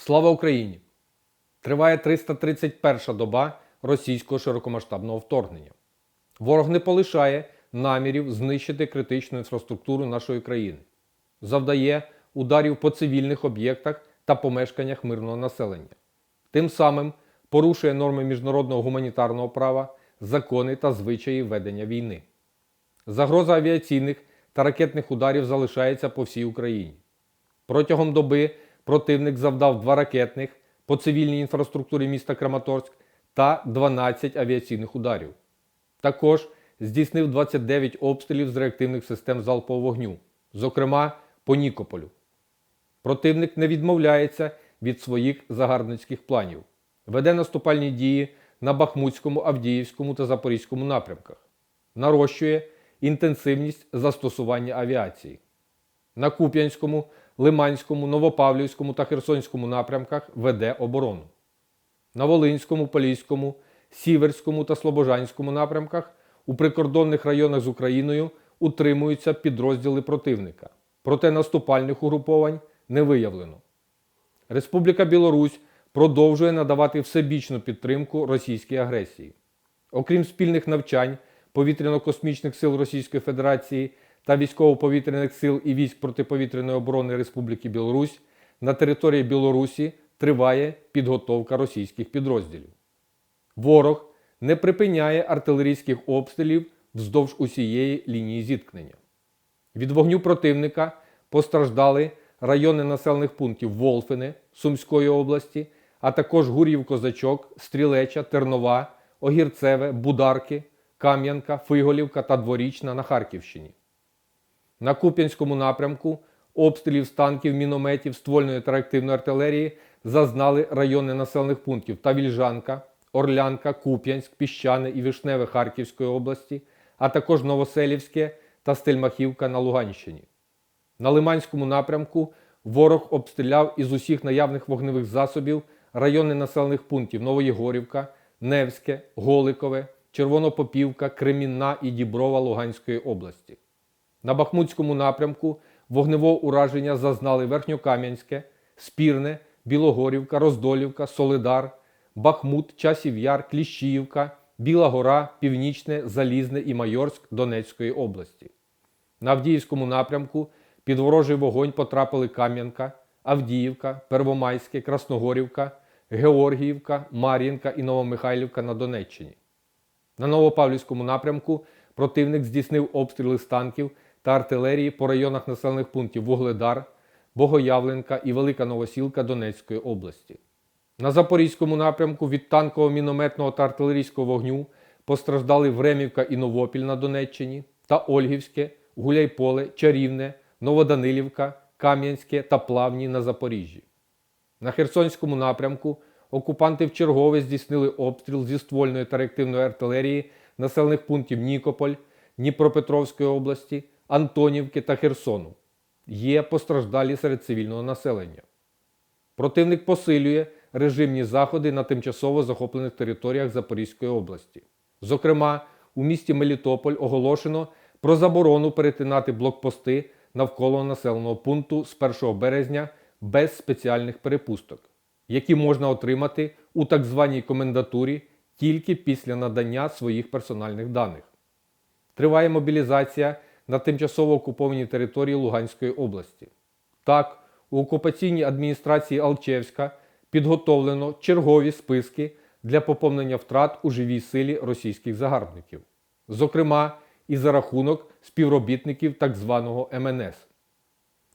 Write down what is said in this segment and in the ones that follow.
Слава Україні! Триває 331 доба російського широкомасштабного вторгнення. Ворог не полишає намірів знищити критичну інфраструктуру нашої країни, завдає ударів по цивільних об'єктах та помешканнях мирного населення. Тим самим порушує норми міжнародного гуманітарного права, закони та звичаї ведення війни. Загроза авіаційних та ракетних ударів залишається по всій Україні. Протягом доби противник завдав два ракетних по цивільній інфраструктурі міста Краматорськ та 12 авіаційних ударів. Також здійснив 29 обстрілів з реактивних систем залпового вогню, зокрема по Нікополю. Противник не відмовляється від своїх загарбницьких планів, веде наступальні дії на Бахмутському, Авдіївському та Запорізькому напрямках, нарощує інтенсивність застосування авіації. На Куп'янському, Лиманському, Новопавлівському та Херсонському напрямках веде оборону. На Волинському, Поліському, Сіверському та Слобожанському напрямках у прикордонних районах з Україною утримуються підрозділи противника. Проте наступальних угруповань не виявлено. Республіка Білорусь продовжує надавати всебічну підтримку російській агресії. Окрім спільних навчань повітряно-космічних сил Російської Федерації та військово-повітряних сил і військ протиповітряної оборони Республіки Білорусь, на території Білорусі триває підготовка російських підрозділів. Ворог не припиняє артилерійських обстрілів вздовж усієї лінії зіткнення. Від вогню противника постраждали райони населених пунктів Волфине Сумської області, а також Гур'їв Козачок, Стрілеча, Тернова, Огірцеве, Бударки, Кам'янка, Фиголівка та Дворічна на Харківщині. На Куп'янському напрямку обстрілів з танків, мінометів, ствольної та реактивної артилерії зазнали райони населених пунктів Тавільжанка, Орлянка, Куп'янськ, Піщане і Вишневе Харківської області, а також Новоселівське та Стельмахівка на Луганщині. На Лиманському напрямку ворог обстріляв із усіх наявних вогневих засобів райони населених пунктів Новоєгорівка, Невське, Голикове, Червонопопівка, Кремінна і Діброва Луганської області. На Бахмутському напрямку вогневого ураження зазнали Верхньокам'янське, Спірне, Білогорівка, Роздолівка, Солидар, Бахмут, Часів Яр, Кліщіївка, Біла Гора, Північне, Залізне і Майорськ Донецької області. На Авдіївському напрямку під ворожий вогонь потрапили Кам'янка, Авдіївка, Первомайське, Красногорівка, Георгіївка, Мар'їнка і Новомихайлівка на Донеччині. На Новопавлівському напрямку противник здійснив обстріли з танків та артилерії по районах населених пунктів Вугледар, Богоявленка і Велика Новосілка Донецької області. На Запорізькому напрямку від танкового мінометного та артилерійського вогню постраждали Времівка і Новопіль на Донеччині та Ольгівське, Гуляйполе, Чарівне, Новоданилівка, Кам'янське та Плавні на Запоріжжі. На Херсонському напрямку окупанти вчергове здійснили обстріл зі ствольної та реактивної артилерії населених пунктів Нікополь, Дніпропетровської області, Антонівки та Херсону. Є постраждалі серед цивільного населення. Противник посилює режимні заходи на тимчасово захоплених територіях Запорізької області. Зокрема, у місті Мелітополь оголошено про заборону перетинати блокпости навколо населеного пункту з 1 березня без спеціальних перепусток, які можна отримати у так званій комендатурі тільки після надання своїх персональних даних. Триває мобілізація на тимчасово окупованій території Луганської області. Так, у окупаційній адміністрації Алчевська підготовлено чергові списки для поповнення втрат у живій силі російських загарбників, зокрема і за рахунок співробітників так званого МНС.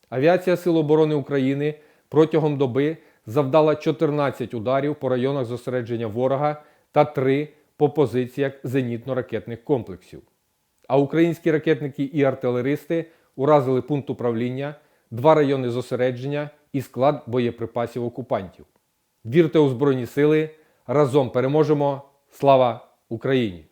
Авіація Сил оборони України протягом доби завдала 14 ударів по районах зосередження ворога та 3 по позиціях зенітно-ракетних комплексів. А українські ракетники і артилеристи уразили пункт управління, два райони зосередження і склад боєприпасів окупантів. Вірте у Збройні Сили! Разом переможемо! Слава Україні!